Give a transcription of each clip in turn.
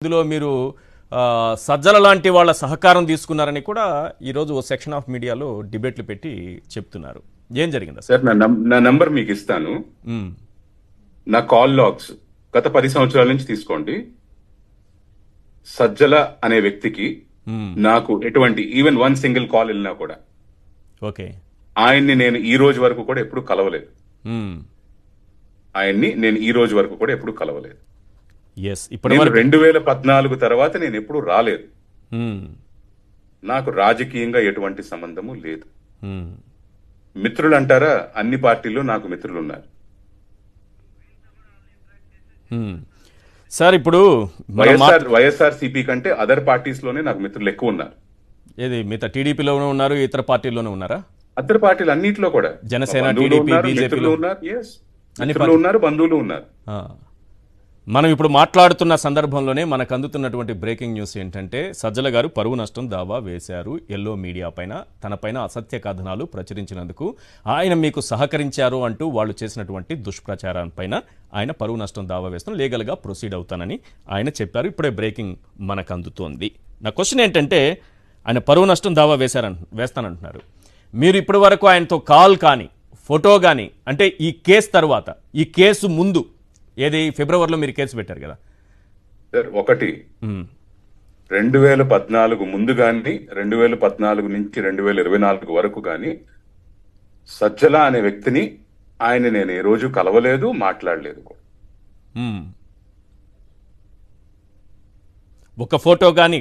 ఇందులో మీరు సజ్జల లాంటి వాళ్ళ సహకారం తీసుకున్నారని కూడా ఈరోజు ఓ సెక్షన్ ఆఫ్ మీడియాలో డిబేట్లు పెట్టి చెప్తున్నారు. ఏం జరిగింది సార్? నా నంబర్ మీకు ఇస్తాను. నా కాల్ లాగ్స్. గత పది సంవత్సరాల నుంచి తీసుకోండి. సజ్జల అనే వ్యక్తికి నాకు ఎటువంటి ఈవెన్ వన్ సింగిల్ కాల్ వెళ్ళినా కూడా ఓకే. ఆయన్ని నేను ఈ రోజు వరకు కూడా ఎప్పుడు కలవలేదు. ఆయన్ని నేను ఈ రోజు వరకు కూడా ఎప్పుడు కలవలేదు. ఎస్ వరకు రెండు వేల పద్నాలుగు తర్వాత నేను ఎప్పుడు రాలేదు. ఉమ్, నాకు రాజకీయంగా ఎటువంటి సంబంధము లేదు. ఉమ్, మిత్రులు అంటారా అన్ని పార్టీల్లో నాకు మిత్రులు ఉన్నారు. సార్ ఇప్పుడు మనం మా- వైఎస్ఆర్ వైఎస్ఆర్ సిపి కంటే అదర్ పార్టీస్లోనే నాకు మిత్రులు ఎక్కువ ఉన్నారు. ఏది? మిగతా టీడీపీలోనే ఉన్నారు ఇతర పార్టీల్లోనే ఉన్నారా? అద్దరు పార్టీలు అన్నిట్లో కూడా. జనసేన, బంధువులు TDP, ఉన్నారు, BJP మిత్రులు లో. ఉన్నారు బంధువులు ఉన్నారు. మనం ఇప్పుడు మాట్లాడుతున్న సందర్భంలోనే మనకు అందుతున్నటువంటి బ్రేకింగ్ న్యూస్ ఏంటంటే సజ్జల గారు పరువు నష్టం దావా వేశారు. ఎల్లో మీడియా పైన తనపైన అసత్య కథనాలు ప్రచురించినందుకు ఆయన మీకు సహకరించారు అంటూ వాళ్ళు చేసినటువంటి దుష్ప్రచారాలపైన ఆయన పరువు నష్టం దావా వేస్తాను లీగల్గా ప్రొసీడ్ అవుతానని ఆయన చెప్పారు. ఇప్పుడే బ్రేకింగ్ మనకు అందుతోంది. నా క్వశ్చన్ ఏంటంటే ఆయన పరువు నష్టం దావా వేశారంట వేస్తానంటున్నారు. మీరు ఇప్పటి వరకు ఆయనతో కాల్ కానీ ఫోటో కానీ అంటే ఈ కేసు తర్వాత ఈ కేసు ముందు ఏది? ఫిబ్రవరిలో మీరు కేసు పెట్టారు కదా. సార్ ఒకటి. రెండు వేల పద్నాలుగు ముందు కానీ రెండు వేల పద్నాలుగు నుంచి రెండు వేల ఇరవై నాలుగు వరకు కానీ సజ్జల అనే వ్యక్తిని ఆయన నేను ఏ రోజు కలవలేదు మాట్లాడలేదు. ఒక ఫోటో కానీ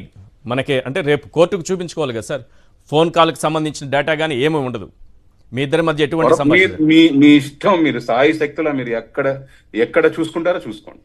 మనకి అంటే రేపు కోర్టుకు చూపించుకోవాలి కదా సార్. ఫోన్ కాల్కి సంబంధించిన డేటా కానీ ఏమీ ఉండదు. మీ ఇద్దరి మధ్య ఎటువంటి మీ. మీ మీ ఇష్టం మీరు సాయి శక్తుల మీరు ఎక్కడ ఎక్కడ చూసుకుంటారో చూసుకోండి.